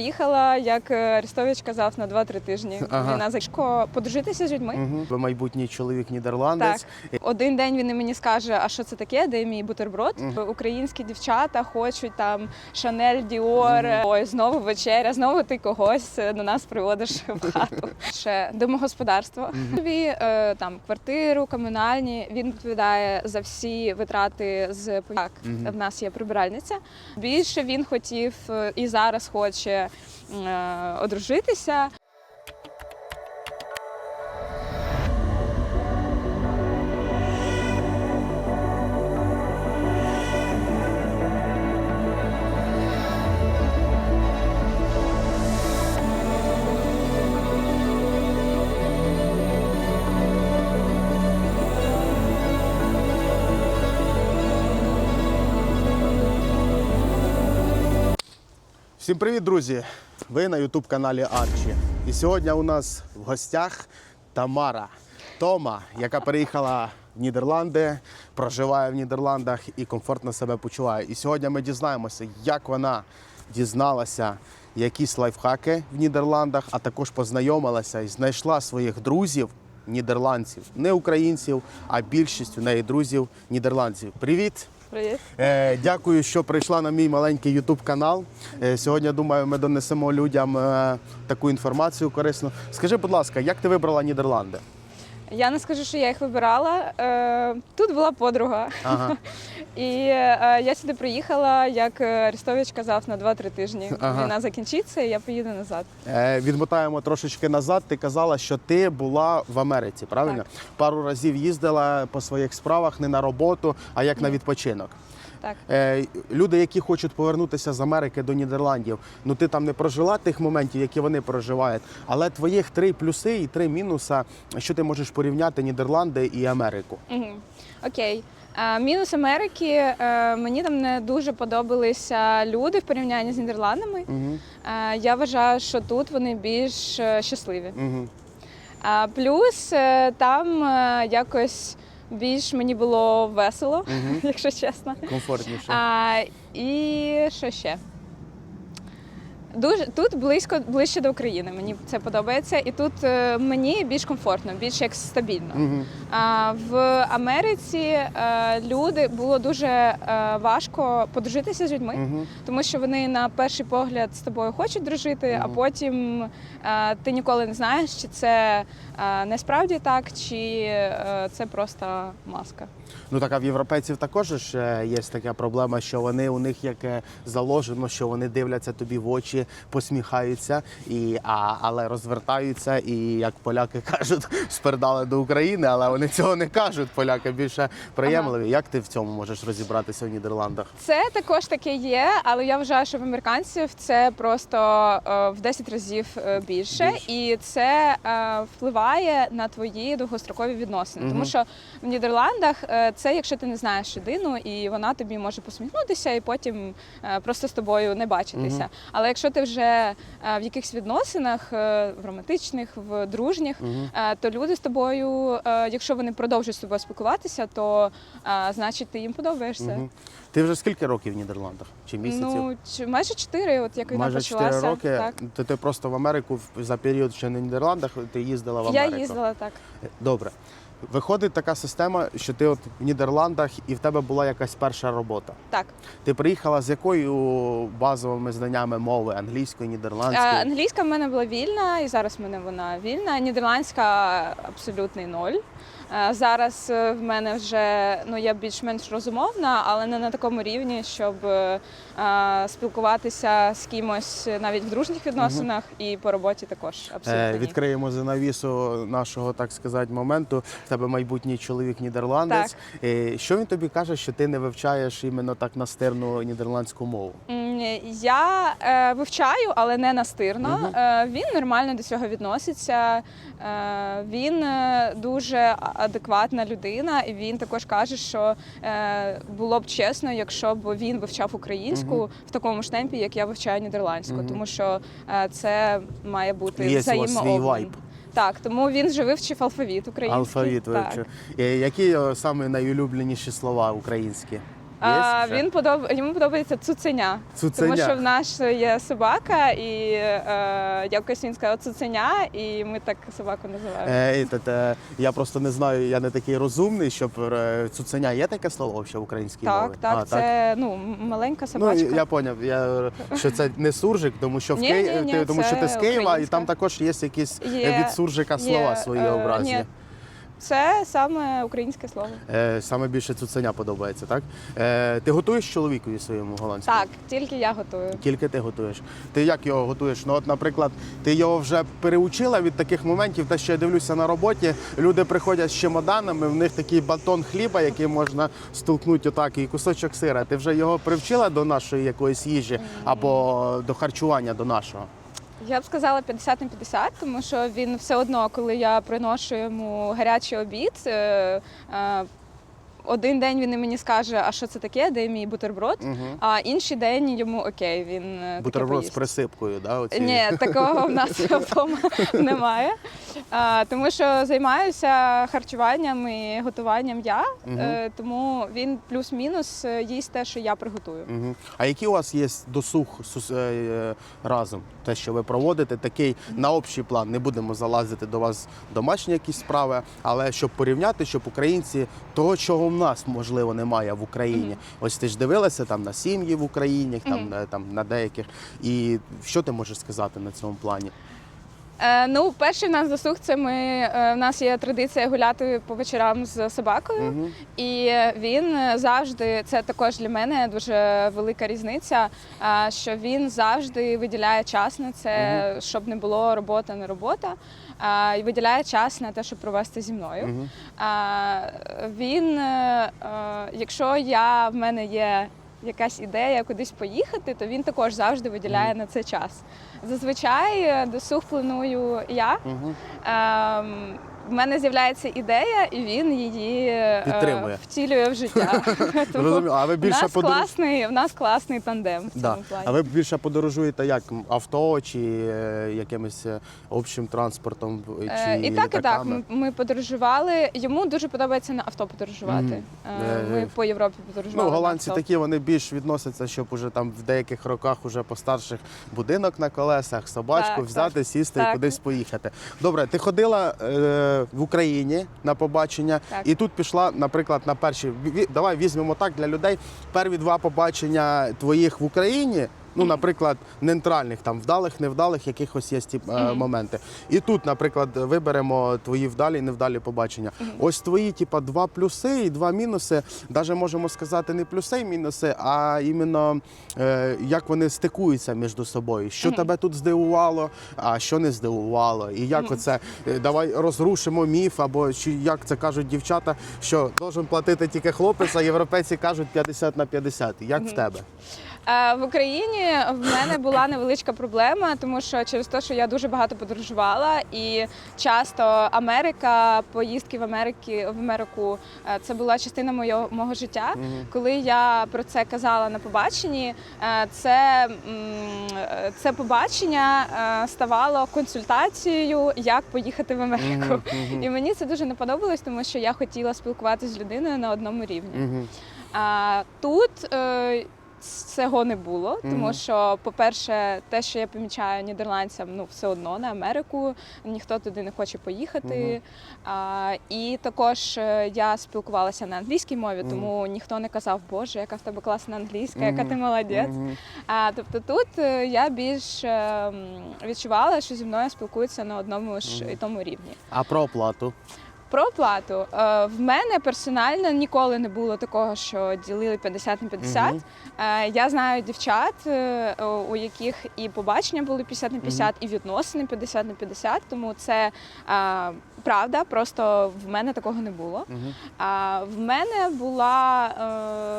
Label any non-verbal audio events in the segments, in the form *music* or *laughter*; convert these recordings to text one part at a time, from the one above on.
Приїхала, як е, Арестович казав, на 2-3 тижні. Ага. Війна зайшко подружитися з людьми. Угу. Майбутній чоловік нідерландець. Один день він мені скаже, а що це таке, де мій бутерброд. Українські дівчата хочуть там Шанель, Діор. Ой, знову вечеря, знову ти когось до нас приводиш в *laughs* хату. Ще домогосподарство. Тобі е, там квартиру, комунальні. Він відповідає за всі витрати з так. В нас є прибиральниця. Більше він хотів е, і зараз хоче одружитися. Всім привіт, друзі! Ви на Ютуб каналі Арчі. І сьогодні у нас в гостях Тамара Тома, яка переїхала в Нідерланди, проживає в Нідерландах і комфортно себе почуває. І сьогодні ми дізнаємося, як вона дізналася якісь лайфхаки в Нідерландах, а також познайомилася і знайшла своїх друзів. Нідерландців, не українців, а більшість у неї друзів нідерландців. Привіт! Привіт. Е, дякую, що прийшла на мій маленький Ютуб канал. Е, сьогодні, думаю, ми донесемо людям е, таку інформацію корисну. Скажи, будь ласка, як ти вибрала Нідерланди? Я не скажу, що я їх вибирала. Е, Тут була подруга. Ага. *laughs* І е, я сюди приїхала, як Арістович Арестович казав, на 2-3 тижні. Ага. Війна закінчиться, і я поїду назад. Е, відмотаємо трошечки назад. Ти казала, що ти була в Америці, правильно? Так. Пару разів їздила по своїх справах не на роботу, а як на відпочинок. Так. Е, люди, які хочуть повернутися з Америки до Нідерландів, ну ти там не прожила тих моментів, які вони проживають, але твоїх три плюси і три мінуса, що ти можеш порівняти Нідерланди і Америку. Угу. Окей. Е, Мінус Америки. е, Мені там не дуже подобалися люди в порівнянні з Нідерландами. Угу. Я вважаю, що тут вони більш щасливі. Угу. Плюс там якось більш мені було весело, *laughs* якщо чесно. Комфортніше. А, і що ще? Дуже тут близько ближче до України. Мені це подобається, і тут е, мені більш комфортно, більш як стабільно. Угу. А в Америці е, люди було дуже е, важко подружитися з людьми, Угу. тому що вони на перший погляд з тобою хочуть дружити, а Мгм. потім е, ти ніколи не знаєш, чи це е, не справді так, чи е, це просто маска. Ну так, а в європейців також ж е, є така проблема, що вони у них як е, заложено, що вони дивляться тобі в очі, посміхаються, і, а, але розвертаються, і як поляки *laughs* кажуть, спердали до України, але вони цього не кажуть. Поляки більше приємливі. Як ти в цьому можеш розібратися в Нідерландах? Це також таке є, але я вважаю, що в американців це просто е, в 10 разів е, більше, Більше. і це е, впливає на твої довгострокові відносини. Мгм. Тому що в Нідерландах це якщо ти не знаєш людину, і вона тобі може посміхнутися, і потім просто з тобою не бачитися. Мгм. Але якщо ти вже е, в якихось відносинах, е, в романтичних, в дружніх, е, то люди з тобою, якщо вони продовжують з тобою спілкуватися, то значить ти їм подобаєшся. Мгм. Ти вже скільки років в Нідерландах? Чи місяців? Ну, чи- майже чотири, от як війна Майже почалася. 4 роки. Так. То ти просто в Америку за період ще не в Нідерландах, ти їздила в Я їздила так. Добре. Виходить така система, що ти от в Нідерландах і в тебе була якась перша робота. Так. Ти приїхала з якою базовими знаннями мови? Англійської, Е, нідерландської? англійська в мене була вільна, і зараз в мене вона вільна. Нідерландська абсолютний ноль. Е, Зараз е, в мене вже ну я більш-менш розумовна, але не на такому рівні, щоб е, спілкуватися з кимось навіть в дружніх відносинах і по роботі також абсолютно. Е, відкриємо занавісу нашого, так сказати, моменту. В тебе майбутній чоловік нідерландець. Е, що він тобі каже, що ти не вивчаєш іменно так настирну нідерландську мову? М, Я е, вивчаю, але не настирно. Мгм. Е, він нормально до цього відноситься. Е, він е, дуже адекватна людина, і він також каже, що е, було б чесно, якщо б він вивчав українську Мгм. в такому ж темпі, як я вивчаю нідерландську, Мгм. тому що е, це має бути взаємообмін. Так, тому він вже вивчив алфавіт український. Алфавіт вивчив. Е, Які е, саме найулюбленіші слова українські? А, він подоб... йому подобається цуценя. Цуценя. Тому що в нас є собака, і е, якось він сказав цуценя, і ми так собаку називаємо. Е, те- те, я просто не знаю, я не такий розумний, щоб е, цуценя є таке слово ще в українській так, мові? так, А, це ну маленька собачка. Ну, я поняв, я, що це не суржик, тому що в Ні, Києві, ні, ні, тому що ти з Києва, і українська. там також є якісь Є- від суржика слова є, свої е, образні. ні. Це саме українське слово. Е, саме більше цуценя подобається, так? Е, ти готуєш чоловікові своєму голландському? Так, тільки я готую. Тільки ти готуєш. Ти як його готуєш? Ну, от, наприклад, ти його вже переучила від таких моментів, те, що я дивлюся на роботі. Люди приходять з чемоданами, в них такий батон хліба, який можна столкнути отак, і кусочок сира. Ти вже його привчила до нашої якоїсь їжі або до харчування до нашого? Я б сказала 50 на 50, тому що він все одно, коли я приношу йому гарячий обід. Е, е, Один день він мені скаже, а що це таке, де мій бутерброд, а інший день йому окей, він е, таке Бутерброд з поїсть. присипкою, да? Оці? Ні, такого в нас *laughs* вдома *laughs* немає. А, тому що займаюся харчуванням і готуванням я, е, тому він плюс-мінус е, їсть те, що я приготую. Мгм. А який у вас є досуг сус- е, е, разом? Те, що ви проводите, такий на общий план. Не будемо залазити до вас домашні якісь справи, але щоб порівняти, щоб українці того, чого в нас можливо немає в Україні. Ось ти ж дивилася там на сім'ї в Україні, там, на, там на деяких. І що ти можеш сказати на цьому плані? Е, ну, перший в нас досуг це ми. Е, в нас є традиція гуляти по вечорам з собакою, і він завжди це також для мене дуже велика різниця. е, що він завжди виділяє час на це, щоб не було робота, не робота. І виділяє час на те, щоб провести зі мною. А Він, е, е, якщо я в мене є якась ідея кудись поїхати, то він також завжди виділяє на це час. Зазвичай е, досуг планую я. Ем, в мене з'являється ідея, і він її е, втілює в життя. *laughs* Тому А ви в більше нас подорож- класний, в нас класний тандем в Да. цьому плані. А ви більше подорожуєте як авто чи е, якимось е, общим транспортом? Чи Е, і так, і так. літаками? Ми, ми подорожували. Йому дуже подобається на авто подорожувати. Е, Е, Ми по Європі подорожували. Ну, на голландці авто. такі, вони більш відносяться, щоб уже там в деяких роках уже постарших будинок на колесах, собачку Так, взяти, так. сісти і Так. кудись поїхати. Добре, ти ходила е, в Україні на побачення, Так. і тут пішла, наприклад, на перші. Давай візьмемо так для людей. Перві два побачення твоїх в Україні. Ну, наприклад, нейтральних, там вдалих, невдалих, якихось є ті, е, моменти. І тут, наприклад, виберемо твої вдалі і невдалі побачення. Ось твої, типа, два плюси і два мінуси. Навіть можемо сказати не плюси і мінуси, а іменно е, як вони стикуються між собою. Що тебе тут здивувало, а що не здивувало. І як оце е, давай розрушимо міф, або чи як це кажуть дівчата, що должен платити тільки хлопець, а європейці кажуть 50 на 50. Як в тебе? Е, В Україні в мене була невеличка проблема, тому що через те, що я дуже багато подорожувала, і часто Америка, поїздки в Америці в Америку, е, це була частина моєго мого життя. Коли я про це казала на побаченні, е, це, це побачення ставало консультацією, як поїхати в Америку. І мені це дуже не подобалось, тому що я хотіла спілкуватися з людиною на одному рівні. А тут цього не було, тому що, по-перше, те, що я помічаю нідерландцям, ну все одно на Америку, ніхто туди не хоче поїхати. А, і також е, я спілкувалася на англійській мові, тому ніхто не казав, Боже, яка в тебе класна англійська, яка ти молодець. А тобто тут е, я більш е, відчувала, що зі мною спілкуються на одному ж і тому рівні. А про оплату? Про оплату Е, в мене персонально ніколи не було такого, що ділили 50 на 50. Мгм. Е, Я знаю дівчат, е, у яких і побачення були 50 на 50, і відносини 50 на 50, тому це правда. Просто в мене такого не було. Мгм. А в мене була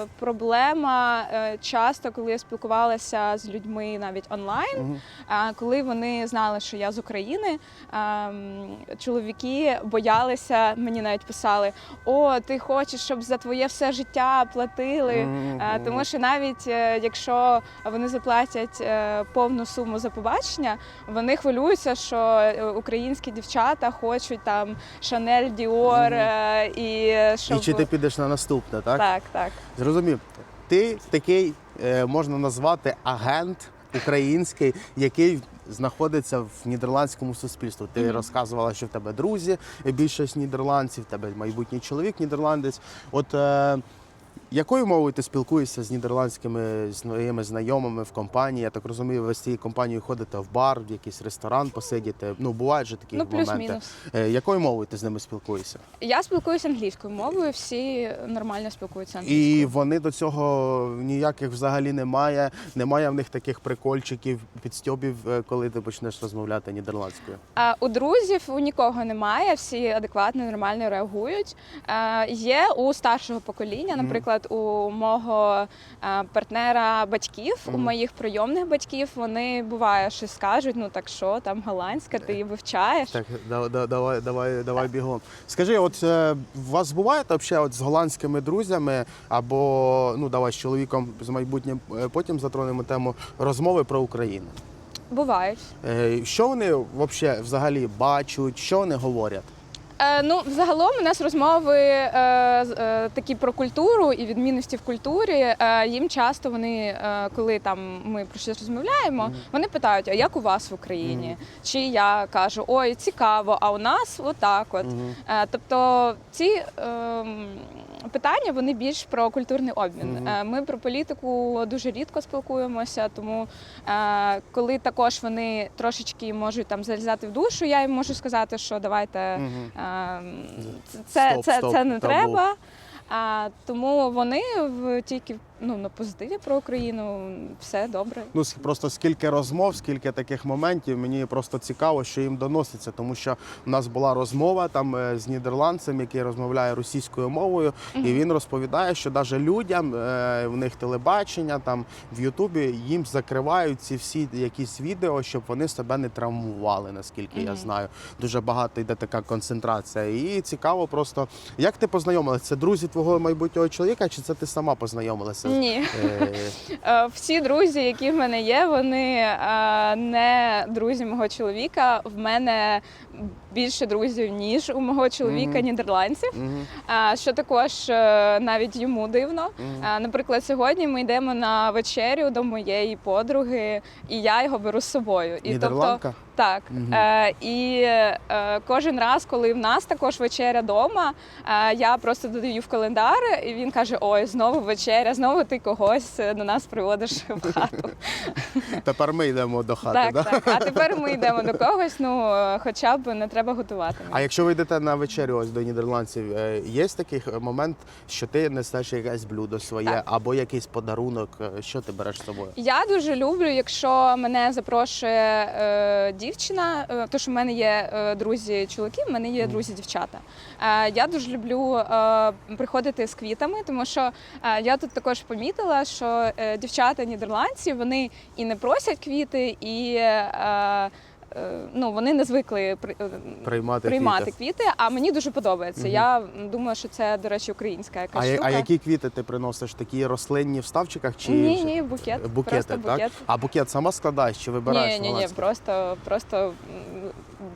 е, проблема е, часто, коли я спілкувалася з людьми навіть онлайн. Мгм. А коли вони знали, що я з України, ем, чоловіки боялися, мені навіть писали: О, ти хочеш, щоб за твоє все життя платили. Мгм. Е, Тому що навіть е, якщо вони заплатять е, повну суму за побачення, вони хвилюються, що е, українські дівчата хочуть там Шанель, Діор і щоб І чи ти підеш на наступне, так? так, так. Зрозумів. ти такий е, можна назвати агент український, який знаходиться в нідерландському суспільстві. Ти розказувала, що в тебе друзі, більшість нідерландців, в тебе майбутній чоловік нідерландець. От е, якою мовою ти спілкуєшся з нідерландськими своїми знайомими в компанії? Я так розумію, ви з цією компанією ходите в бар, в якийсь ресторан посидіти. Ну, бувають же такі Ну, моменти. Е, якою мовою ти з ними спілкуєшся? Я спілкуюся англійською мовою, всі нормально спілкуються англійською. І вони до цього ніяких взагалі немає. Немає в них таких прикольчиків, підстьобів, е, коли ти почнеш розмовляти нідерландською. А у друзів у нікого немає, всі адекватно, нормально реагують. Е, Є у старшого покоління, наприклад, у мого е, партнера батьків, у моїх прийомних батьків, вони буває щось скажуть, ну так що там голландська, ти її вивчаєш. Так, да- да- давай, давай, давай бігом. Скажи, от е, у вас буває взагалі от з голландськими друзями або ну давай з чоловіком з майбутнім е, потім затронемо тему розмови про Україну. Бувають. Е, Що вони взагалі бачать, що вони говорять? Е, ну, взагалом у нас розмови е, е, такі про культуру і відмінності в культурі. Е, їм часто вони, е, коли там ми про щось розмовляємо, вони питають: а як у вас в Україні? Чи я кажу, ой, цікаво, а у нас отак. От Е, тобто ці ем, питання вони більш про культурний обмін. Mm -hmm. Ми про політику дуже рідко спілкуємося, тому е, коли також вони трошечки можуть там залізати в душу, я їм можу сказати, що давайте. mm -hmm. Це, Стоп, це, стоп, це не табу. треба. А, тому вони в тільки ну, на позитиві про Україну все добре. Ну просто скільки розмов, скільки таких моментів. Мені просто цікаво, що їм доноситься, тому що в нас була розмова там е, з нідерландцем, який розмовляє російською мовою, і він розповідає, що навіть людям е, в них телебачення там в Ютубі їм закривають ці всі якісь відео, щоб вони себе не травмували. Наскільки я знаю, дуже багато йде така концентрація. І цікаво, просто як ти познайомилася? Це друзі твого майбутнього чоловіка, чи це ти сама познайомилася? Ні. Е, *laughs* Е, Всі друзі, які в мене є, вони е, не друзі мого чоловіка. В мене більше друзів, ніж у мого чоловіка Мгм. нідерландців. мгм, А, Що також е, навіть йому дивно. мгм. А, Наприклад, сьогодні ми йдемо на вечерю до моєї подруги, і я його беру з собою. І тобто, так. Мгм. Е, і е, кожен раз, коли в нас також вечеря вдома, е, я просто додаю в календар, і він каже: Ой, знову вечеря, знову ти когось е, до нас приводиш в *laughs* хату. Тепер ми йдемо до хати, так, да? так. А тепер ми йдемо до когось. Ну е, хоча б не треба готувати. А якщо ви йдете на вечерю ось до нідерландців, е, є такий момент, що ти несеш якесь блюдо своє Так. або якийсь подарунок, е, що ти береш з собою? Я дуже люблю, якщо мене запрошує е, дівчина, е, то що в мене є е, друзі чоловіки, в мене є друзі дівчата. Е, я дуже люблю е, приходити з квітами, тому що е, я тут також помітила, що е, дівчата нідерландці вони і не просять квіти, і е, е, ну, вони не звикли при- е, Приймати, приймати квіти. квіти, а мені дуже подобається. Угу. Я думаю, що це, до речі, українська якась А, штука. а які квіти ти приносиш? Такі рослинні в ставчиках чи Ні, ні, букет. букети, просто так? букет. А букет сама складаєш чи вибираєш? Ні, ні, ні, просто, просто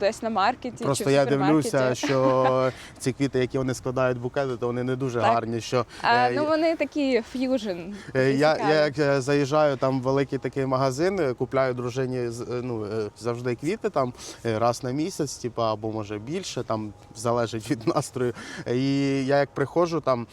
десь на маркеті. Просто чи в я дивлюся, що *laughs* ці квіти, які вони складають в букети, то вони не дуже Так. гарні. Що А, е, ну вони такі ф'южн. Е, Я, я як е, заїжджаю там в великий такий магазин, купляю дружині ну, завжди квіти там раз на місяць, типу, або може більше, там залежить від настрою. І я як приходжу, там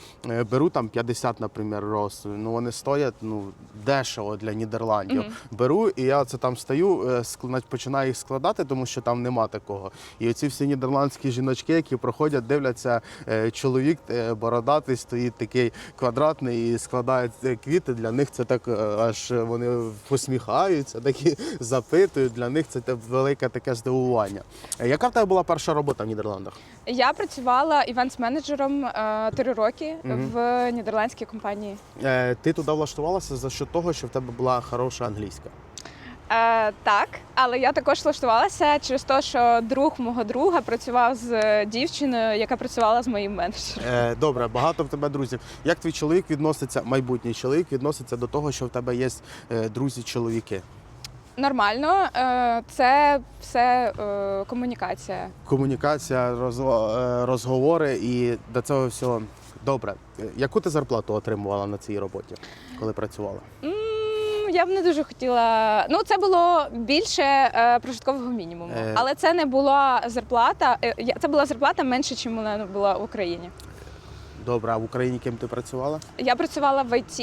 беру там 50, наприклад, роз. Ну вони стоять ну, дешево для Нідерландів. Мгм. Беру, і я це там стою, починаю їх складати, тому що там нема такого. І оці всі нідерландські жіночки, які проходять, дивляться, е, чоловік е, бородатий стоїть такий квадратний і складає е, квіти. Для них це так аж вони посміхаються, такі *laughs* запитують. Для них це велике таке здивування. Яка в тебе була перша робота в Нідерландах? Я працювала івент-менеджером три роки в нідерландській компанії. Ти туди влаштувалася за що того, що в тебе була хороша англійська. Е, так, але я також влаштувалася через те, що друг мого друга працював з е, дівчиною, яка працювала з моїм менеджером. Е, Добре, багато в тебе друзів. Як твій чоловік відноситься, майбутній чоловік відноситься до того, що в тебе є е, друзі-чоловіки? Нормально, е, це все комунікація. Комунікація, розговори і до цього всього Добре. Яку ти зарплату отримувала на цій роботі, коли працювала? Я б не дуже хотіла. Ну, це було більше е, прожиткового мінімуму, Е. але це не була зарплата. е, я- Це була зарплата менше, ніж вона була в Україні. Добре, а в Україні ким ти працювала? Я працювала в ІТ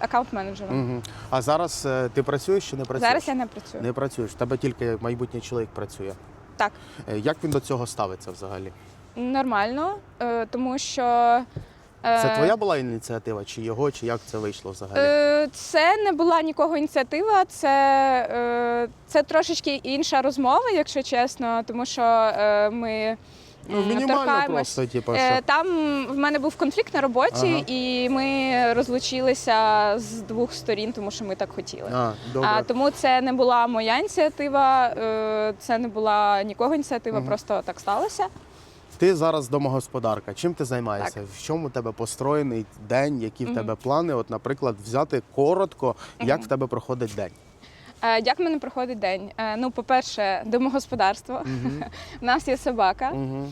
аккаунт-менеджером. Угу. А зараз е, ти працюєш чи не працюєш? Зараз я не працюю. не працюєш. В тебе тільки майбутній чоловік працює. Так, Е, Як він до цього ставиться взагалі? нормально, е, тому що. Е, Це твоя була ініціатива, чи його, чи як це вийшло взагалі? Е, Це не була нікого ініціатива, це, е, це трошечки інша розмова, якщо чесно, тому що е, ми. ну, мінімально торкаємось. просто, типу, Е, що. Там в мене був конфлікт на роботі, Ага. і ми розлучилися з двох сторін, тому що ми так хотіли. А, добре. А, тому це не була моя ініціатива, е, це не була нікого ініціатива, Мгм. просто так сталося. Ти зараз домогосподарка. Чим ти займаєшся? Так. В чому у тебе построєний день? Які в Мгм. тебе плани? От, наприклад, взяти коротко, як Мгм. в тебе проходить день. Е, Як в мене проходить день? Е, Ну, по-перше, домогосподарство. Угу. *laughs* У нас є собака. Угу.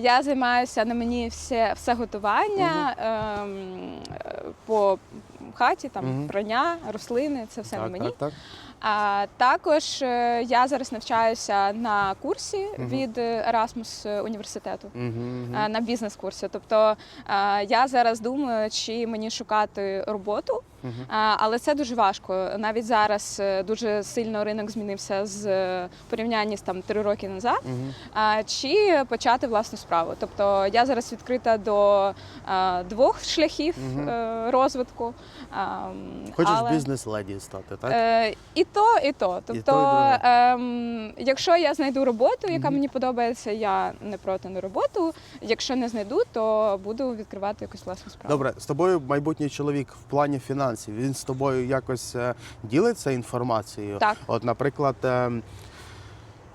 Я займаюся на мені все, все готування е, по хаті, там Мгм. прання, рослини, це все на мені. так, так. А також е, я зараз навчаюся на курсі від Erasmus університету. Е, На бізнес-курсі. Тобто е, я зараз думаю, чи мені шукати роботу, але це дуже важко. Навіть зараз дуже сильно ринок змінився з порівняння з там три роки назад. Чи почати власну справу. Тобто я зараз відкрита до двох шляхів розвитку. Хочеш але, бізнес-леді стати, так? І то, і то. Тобто, і друге. ем, якщо я знайду роботу, яка мені подобається, я не проти на роботу. Якщо не знайду, то буду відкривати якусь власну справу. Добре, з тобою майбутній чоловік в плані фінансів. Він з тобою якось е, ділиться інформацією. Так. От, наприклад, ем,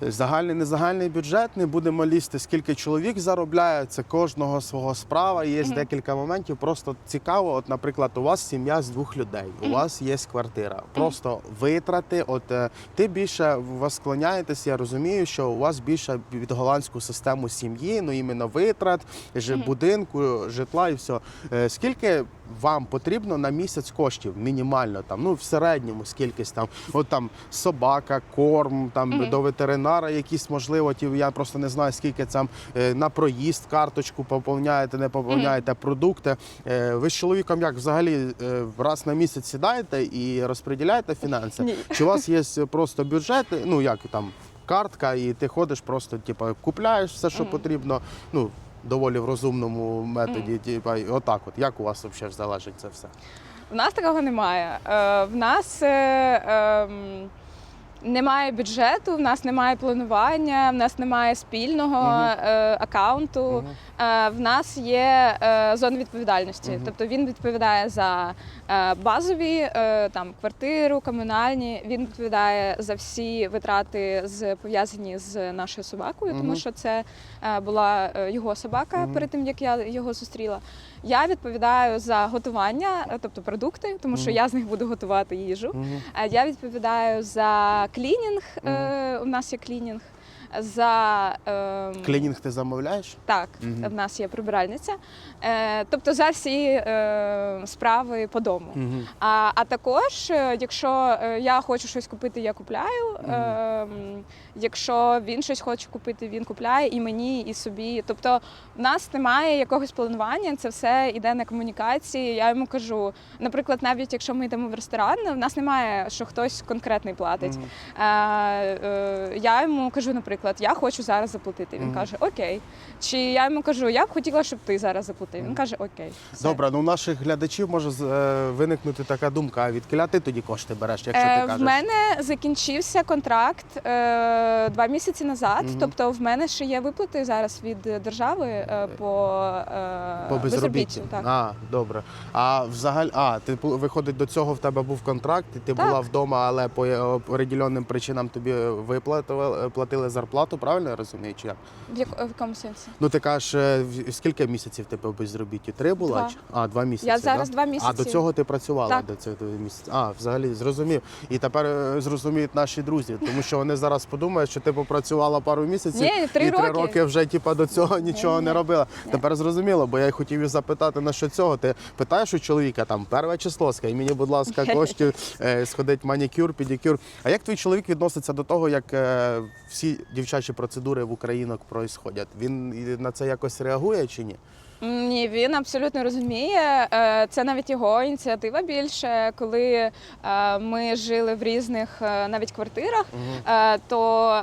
загальний незагальний бюджет, не будемо лізти, скільки чоловік заробляє, це кожного свого справа. Є Мгм. декілька моментів. Просто цікаво. От, наприклад, у вас сім'я з двох людей, у вас є квартира. Просто витрати. От е, ти більше у вас склоняєтесь, я розумію, що у вас більше під голландську систему сім'ї, ну іменно витрат, будинку, житла і все. Скільки вам потрібно на місяць коштів мінімально там, ну в середньому скількись там, от там собака, корм, там Мгм. до ветеринара, якісь можливо, ті, я просто не знаю, скільки там е, на проїзд карточку поповняєте, не поповняєте продукти. Е, Ви з чоловіком як взагалі е, раз на місяць сідаєте і розподіляєте фінанси? Ні. Чи у вас є просто бюджет, ну як там картка, і ти ходиш просто, типу, купляєш все, що Мгм. потрібно. Ну доволі в розумному методі. І отак, от як у вас взагалі залежить це все? В нас такого немає. Е, в нас е, ем, немає бюджету, в нас немає планування, в нас немає спільного Мгм. е, акаунту. Мгм. Е, В нас є е, зона відповідальності, Мгм. тобто він відповідає за е, базові е, там квартиру, комунальні. Він відповідає за всі витрати з пов'язані з нашою собакою, Мгм. тому що це е, була його собака Мгм. перед тим, як я його зустріла. Я відповідаю за готування, е, тобто продукти, тому що я з них буду готувати їжу. Е, Я відповідаю за клінінг. е, У нас є клінінг. За ем, Клінінг ти замовляєш? так, Мгм. в нас є прибиральниця. Е, тобто за всі е, справи по дому. Мгм. А, а також, е, якщо е, я хочу щось купити, я купляю. Мгм. Е, якщо він щось хоче купити, він купляє і мені, і собі. Тобто, в нас немає якогось планування, це все йде на комунікації. Я йому кажу, наприклад, навіть якщо ми йдемо в ресторан, в нас немає, що хтось конкретний платить. Мгм. Е, е, я йому кажу, наприклад, я хочу зараз заплатити. Він каже, окей. Чи я йому кажу, я б хотіла, щоб ти зараз заплатив. Він каже, окей. Все. Добре, ну у наших глядачів може з- е, виникнути така думка: а відкиля ти тоді кошти береш, якщо Е, ти кажеш? В мене закінчився контракт е, два місяці назад. Мгм. Тобто, в мене ще є виплати зараз від держави е, по, е, По безробіттю. Так. А, добре. А взагалі, а, ти пу- виходить до цього в тебе був контракт, і ти Так. була вдома, але по е, определенним причинам тобі виплатили платили зарплату. Зарплату, правильно я розумію? Чи як? В, як, в якому сенсі? Ну ти кажеш, е, в- скільки місяців тебе в безробітті? Три було? Два. Чи- А, два місяці. Я зараз да? два А до цього ти працювала Так. до цього місяця. А, взагалі зрозумів. І тепер е, зрозуміють наші друзі, тому що вони зараз подумають, що ти попрацювала пару місяців Ні, три і три роки. роки вже типа до цього нічого Ні, не робила. Тепер зрозуміло, бо я й хотів і запитати на що цього. Ти питаєш у чоловіка там перше число, скажи мені, будь ласка, *laughs* коштів е, сходить манікюр, педикюр. А як твій чоловік відноситься до того, як е, всі дівчачі процедури в Українах проїсходять? Він на це якось реагує чи ні? Ні, він абсолютно розуміє. Е, Це навіть його ініціатива більше. Коли е, ми жили в різних е, навіть квартирах, е, то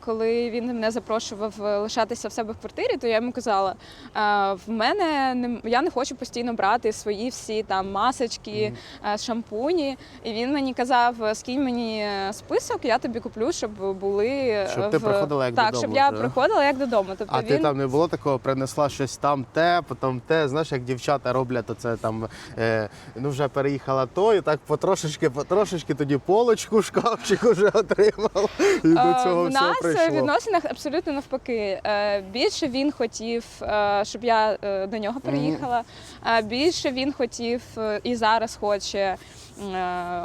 коли він мене запрошував лишатися в себе в квартирі, то я йому казала: в мене не я не хочу постійно брати свої всі там масочки, е, шампуні. І він мені казав: скинь мені список, я тобі куплю, щоб були Щоб ти приходила як так, додому щоб я приходила як додому. Тобто А він ти там не було такого, принесла щось там те, потім те. Знаєш, як дівчата роблять, то це там е, ну вже переїхала то, і так потрошечки, потрошечки, тоді полочку, шкафчик вже отримала. І до Е, цього в все нас в прийшло. відносинах абсолютно навпаки. Е, Більше він хотів, е, щоб я е, до нього приїхала. а Більше він хотів е, і зараз хоче е,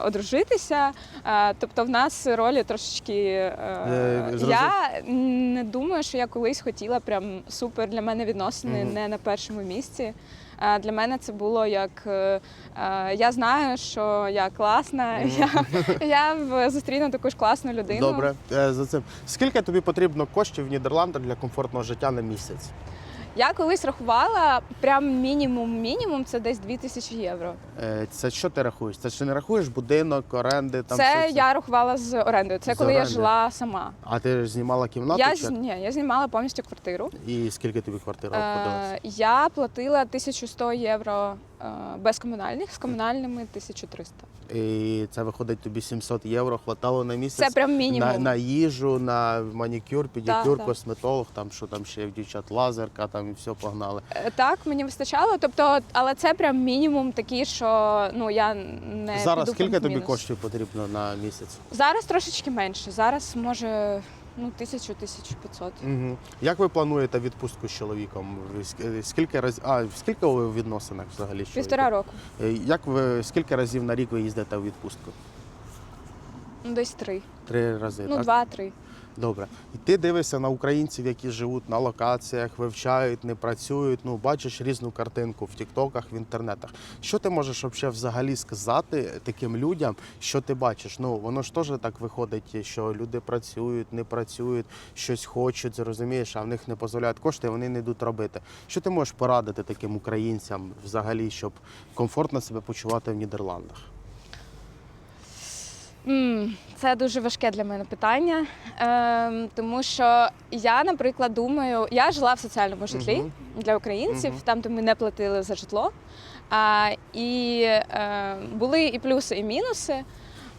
одружитися. Е, Тобто в нас ролі трошечки. е, Е, Я не думаю, що я колись хотіла прям супер для мене відносини не на першому місці. Е, Для мене це було як е, е, я знаю, що я класна, я, я зустріну таку ж класну людину. Добре, е, за цим. Скільки тобі потрібно коштів в Нідерландах для комфортного життя на місяць? Я колись рахувала прям мінімум мінімум це десь 2000 євро. Е, Це що ти рахуєш? Це чи не рахуєш будинок, оренди? Там це все я рахувала з орендою. Це З коли я оренди. жила сама. А ти ж знімала кімнату? Я чи з ні, я знімала повністю квартиру. І скільки тобі квартира обходилася? Е, я платила 1100 євро без комунальних, з комунальними 1300. І це виходить тобі 700 євро, хватало на місяць. Це прям мінімум. На, на їжу, на манікюр, педикюр, так. косметолог, там що там ще в дівчат, лазерка, там і все погнали. Е, Так, мені вистачало. Тобто, але це прям мінімум такий, що ну я не Зараз піду в скільки тобі мінус. коштів потрібно на місяць? Зараз трошечки менше. Зараз може ну тисячу, тисячу п'ятсот. Угу. Як ви плануєте відпустку з чоловіком? Скільки раз... а, скільки ви в відносинах взагалі? Півтора року. Е, Як ви скільки разів на рік ви їздите у відпустку? Ну, десь три. Три рази. Ну, так? два-три. Добре. І ти дивишся на українців, які живуть на локаціях, вивчають, не працюють. Ну, бачиш різну картинку в Тіктоках, в інтернетах. Що ти можеш взагалі сказати таким людям, що ти бачиш? Ну воно ж теж так виходить, що люди працюють, не працюють, щось хочуть, зрозумієш, а в них не дозволяють кошти, вони не йдуть робити. Що ти можеш порадити таким українцям взагалі, щоб комфортно себе почувати в Нідерландах? Це дуже важке для мене питання, ем, тому що я, наприклад, думаю, я жила в соціальному житлі для українців, там де ми не платили за житло. І е, були і плюси, і мінуси.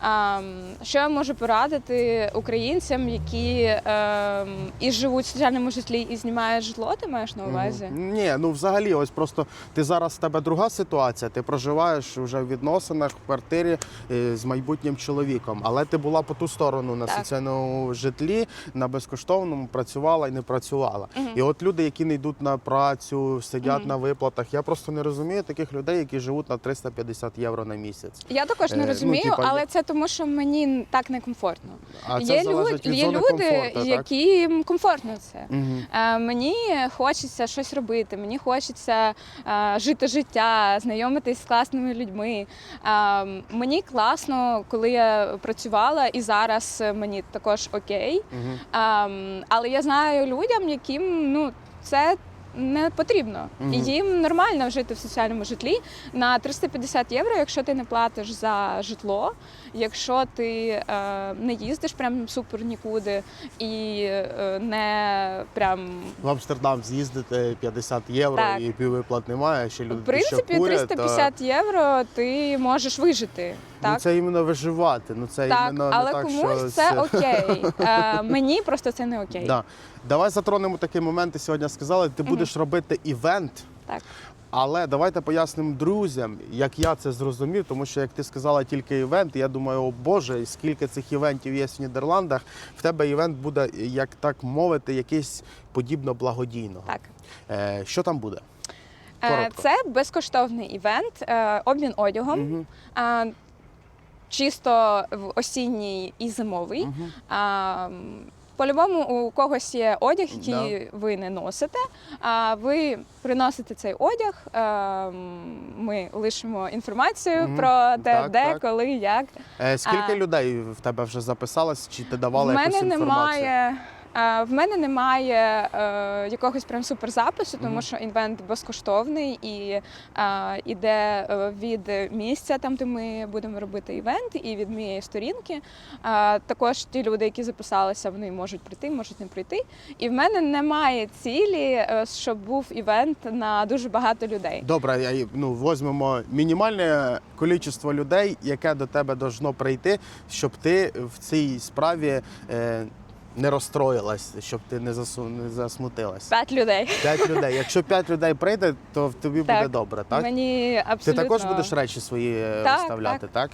А, що я можу порадити українцям, які е, і живуть в соціальному житлі, і знімають житло, ти маєш на увазі? Ні, ну взагалі, ось просто ти зараз в тебе друга ситуація. Ти проживаєш вже в відносинах в квартирі е, з майбутнім чоловіком, але ти була по ту сторону на Так. соціальному житлі, на безкоштовному працювала і не працювала. Мгм. І от люди, які не йдуть на працю, сидять Мгм. на виплатах. Я просто не розумію таких людей, які живуть на 350 євро на місяць. Я також Е, не ну, розумію, типа, але це тому, що мені так некомфортно. А це є залежить люд, від є зони люди, комфорту, так? яким комфортно це. Мгм. Е, Мені хочеться щось робити, мені хочеться е, жити життя, знайомитись з класними людьми. Е, Мені класно, коли я працювала, і зараз мені також окей. Мгм. Е, Але я знаю людям, яким ну це. Не потрібно Мгм. і їм нормально жити в соціальному житлі на 350 євро, якщо ти не платиш за житло, якщо ти е, не їздиш прям супер нікуди і е, не прям В Амстердам з'їздити 50 євро Так. і піввиплат немає. Ще люди в принципі курять, то- 350 євро ти можеш вижити. Ну, це іменно виживати. Ну це так, іменно але не так, комусь що це окей. *laughs* Е, мені просто це не окей. Да. Давай затронемо такий момент. Ти сьогодні сказала, ти будеш робити івент. Так. Але давайте пояснимо друзям, як я це зрозумів, тому що як ти сказала тільки івент, я думаю, о Боже, скільки цих івентів є в Нідерландах, в тебе івент буде, як так мовити, якийсь подібно благодійного. Так. Е, що там буде? Е, Коротко. Це безкоштовний івент, е, обмін одягом. Е, Чисто осінній і зимовий. Мгм. По-любому у когось є одяг, який ви не носите. А ви приносите цей одяг. е, Ми лишимо інформацію Мгм. про те, Так, де, так. коли, як. Е, скільки А. людей в тебе вже записалось, чи ти давала якусь мене У мене немає. В мене немає е, якогось прям суперзапису, тому що інвент безкоштовний і е, іде від місця, там де ми будемо робити івент, і від моєї сторінки. Е, також ті люди, які записалися, вони можуть прийти, можуть не прийти. І в мене немає цілі, е, щоб був івент на дуже багато людей. Добре, я- ну, візьмемо мінімальне кількість людей, яке до тебе должно прийти, щоб ти в цій справі е, не розстроїлась, щоб ти не, засу, не засмутилась. П'ять людей. П'ять людей. Якщо п'ять людей прийде, то в тобі буде добре, так? Мені Ти абсолютно також будеш речі свої е, Так, вставляти, так.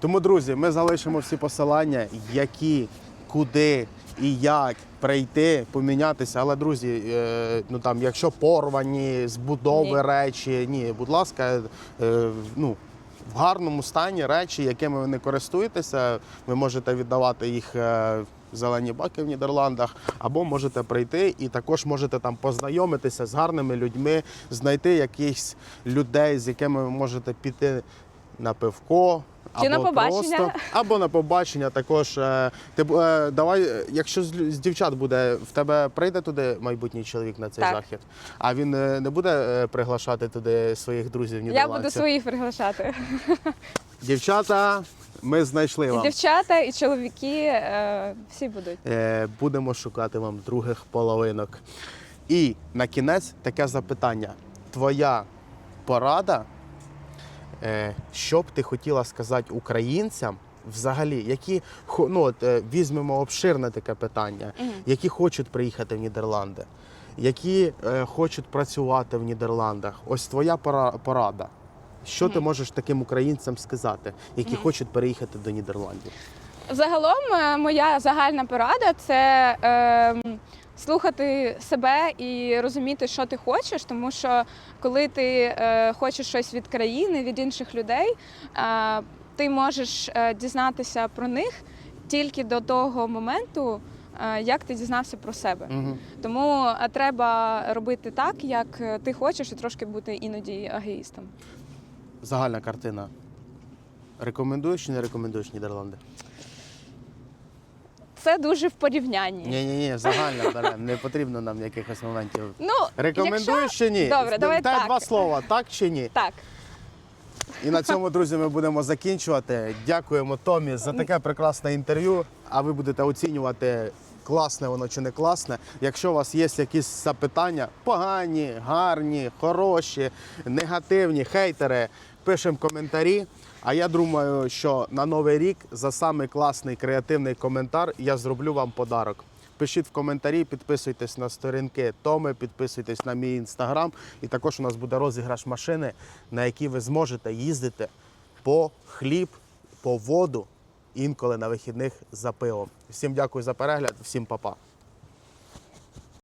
Тому, друзі, ми залишимо всі посилання, які, куди і як прийти, помінятися. Але, друзі, е, ну там, якщо порвані, збудови Ні. речі, ні, будь ласка, е, ну. В гарному стані речі, якими ви не користуєтеся, ви можете віддавати їх зелені баки в Нідерландах, або можете прийти і також можете там познайомитися з гарними людьми, знайти якихось людей, з якими ви можете піти на пивко. Чи на або побачення. Просто, або на побачення також. е, Ти е, давай, якщо з, з дівчат буде, в тебе прийде туди майбутній чоловік на цей Так. захід, а він е, не буде е, приглашати туди своїх друзів Я буду своїх приглашати. Дівчата, ми знайшли І вам. дівчата, і чоловіки е, всі будуть. Е, Будемо шукати вам других половинок. І на кінець таке запитання. Твоя порада, е, що б ти хотіла сказати українцям взагалі, які хо- ну, от, е, візьмемо обширне таке питання, які хочуть приїхати в Нідерланди, які е, хочуть працювати в Нідерландах. Ось твоя пора- порада. Що ти можеш таким українцям сказати, які хочуть переїхати до Нідерландів? Загалом, е, моя загальна порада це е, слухати себе і розуміти, що ти хочеш, тому що коли ти е, хочеш щось від країни, від інших людей, е, ти можеш е, дізнатися про них тільки до того моменту, е, як ти дізнався про себе. Угу. Тому треба робити так, як ти хочеш, і трошки бути іноді егоїстом. Загальна картина. Рекомендуєш чи не рекомендуєш Нідерланди? Це дуже в порівнянні. Ні, ні, ні, загально беремо. Не потрібно нам якихось моментів. Ну, Рекомендуєш якщо... чи ні? Добре, давай Дай так. два слова, так чи ні? Так. І на цьому, друзі, ми будемо закінчувати. Дякуємо Томі за таке прекрасне інтерв'ю. А ви будете оцінювати, класне воно чи не класне. Якщо у вас є якісь запитання, погані, гарні, хороші, негативні, хейтери, пишемо коментарі. А я думаю, що на новий рік за самий класний креативний коментар я зроблю вам подарок. Пишіть в коментарі, підписуйтесь на сторінки Томи, підписуйтесь на мій інстаграм. І також у нас буде розіграш машини, на якій ви зможете їздити по хліб, по воду, інколи на вихідних за пивом. Всім дякую за перегляд, всім па-па.